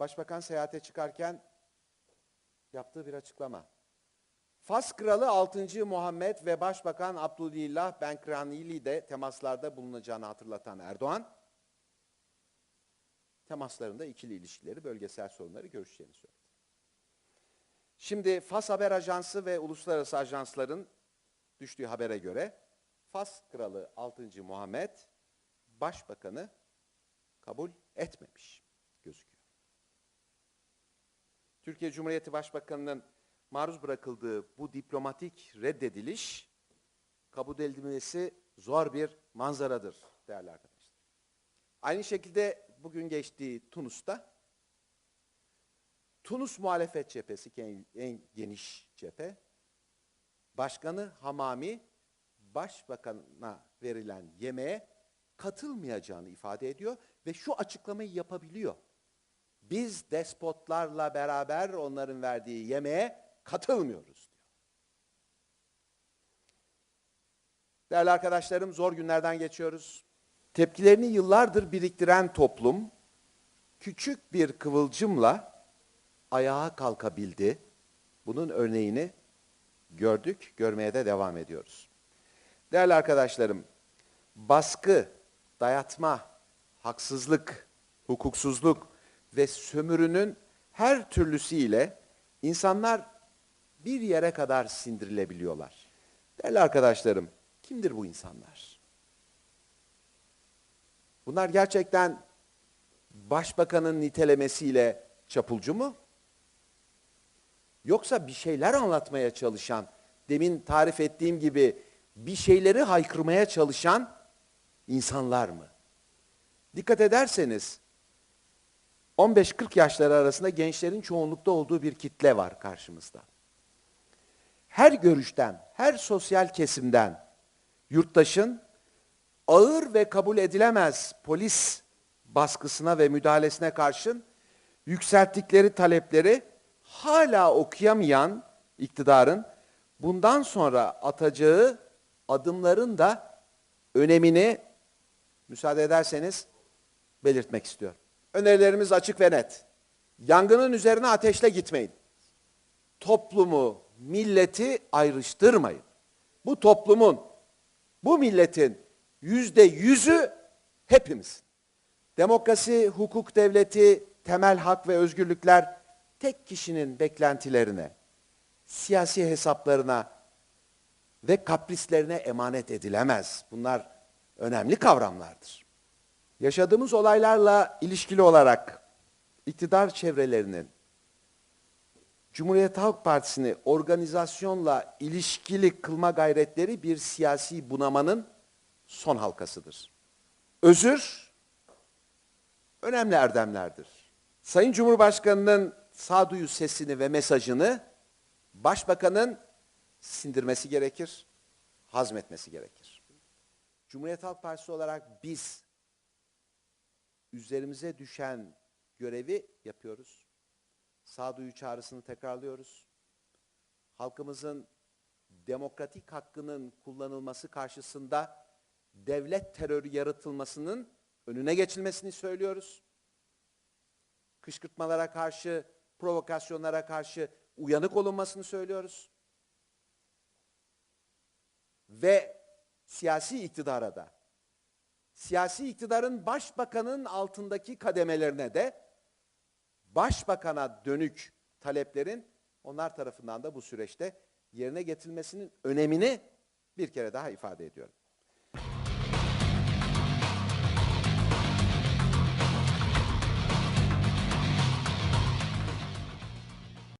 Başbakan seyahate çıkarken yaptığı bir açıklama. Fas Kralı 6. Muhammed ve Başbakan Abdülillah Benkrani'yle de temaslarda bulunacağını hatırlatan Erdoğan, temaslarında ikili ilişkileri, bölgesel sorunları görüşeceğini söyledi. Şimdi Fas Haber Ajansı ve uluslararası ajansların düştüğü habere göre Fas Kralı 6. Muhammed Başbakanı kabul etmemiş gözüküyor. Türkiye Cumhuriyeti Başbakanı'nın maruz bırakıldığı bu diplomatik reddediliş kabul edilmesi zor bir manzaradır değerli arkadaşlar. Aynı şekilde bugün geçtiği Tunus'ta Tunus muhalefet cephesi en, en geniş cephe Başkanı Hamami Başbakan'a verilen yemeğe katılmayacağını ifade ediyor ve şu açıklamayı yapabiliyor. Biz despotlarla beraber onların verdiği yemeğe katılmıyoruz diyor. Değerli arkadaşlarım zor günlerden geçiyoruz. Tepkilerini yıllardır biriktiren toplum küçük bir kıvılcımla ayağa kalkabildi. Bunun örneğini gördük, görmeye de devam ediyoruz. Değerli arkadaşlarım, baskı, dayatma, haksızlık, hukuksuzluk ve sömürünün her türlüsüyle insanlar bir yere kadar sindirilebiliyorlar. Değerli arkadaşlarım, kimdir bu insanlar? Bunlar gerçekten başbakanın nitelemesiyle çapulcu mu? Yoksa bir şeyler anlatmaya çalışan, demin tarif ettiğim gibi bir şeyleri haykırmaya çalışan insanlar mı? Dikkat ederseniz 15-40 yaşları arasında gençlerin çoğunlukta olduğu bir kitle var karşımızda. Her görüşten, her sosyal kesimden yurttaşın ağır ve kabul edilemez polis baskısına ve müdahalesine karşın yükselttikleri talepleri hala okuyamayan iktidarın bundan sonra atacağı adımların da önemini müsaade ederseniz belirtmek istiyorum. Önerilerimiz açık ve net. Yangının üzerine ateşle gitmeyin. Toplumu, milleti ayrıştırmayın. Bu toplumun, bu milletin yüzde yüzü hepimiz. Demokrasi, hukuk devleti, temel hak ve özgürlükler tek kişinin beklentilerine, siyasi hesaplarına ve kaprislerine emanet edilemez. Bunlar önemli kavramlardır. Yaşadığımız olaylarla ilişkili olarak iktidar çevrelerinin Cumhuriyet Halk Partisi'ni organizasyonla ilişkili kılma gayretleri bir siyasi bunamanın son halkasıdır. Özür önemli erdemlerdir. Sayın Cumhurbaşkanı'nın sağduyu sesini ve mesajını başbakanın sindirmesi gerekir, hazmetmesi gerekir. Cumhuriyet Halk Partisi olarak biz üzerimize düşen görevi yapıyoruz. Sağduyu çağrısını tekrarlıyoruz. Halkımızın demokratik hakkının kullanılması karşısında devlet terörü yaratılmasının önüne geçilmesini söylüyoruz. Kışkırtmalara karşı, provokasyonlara karşı uyanık olunmasını söylüyoruz. Ve siyasi iktidara da, siyasi iktidarın başbakanın altındaki kademelerine de başbakana dönük taleplerin onlar tarafından da bu süreçte yerine getirilmesinin önemini bir kere daha ifade ediyorum.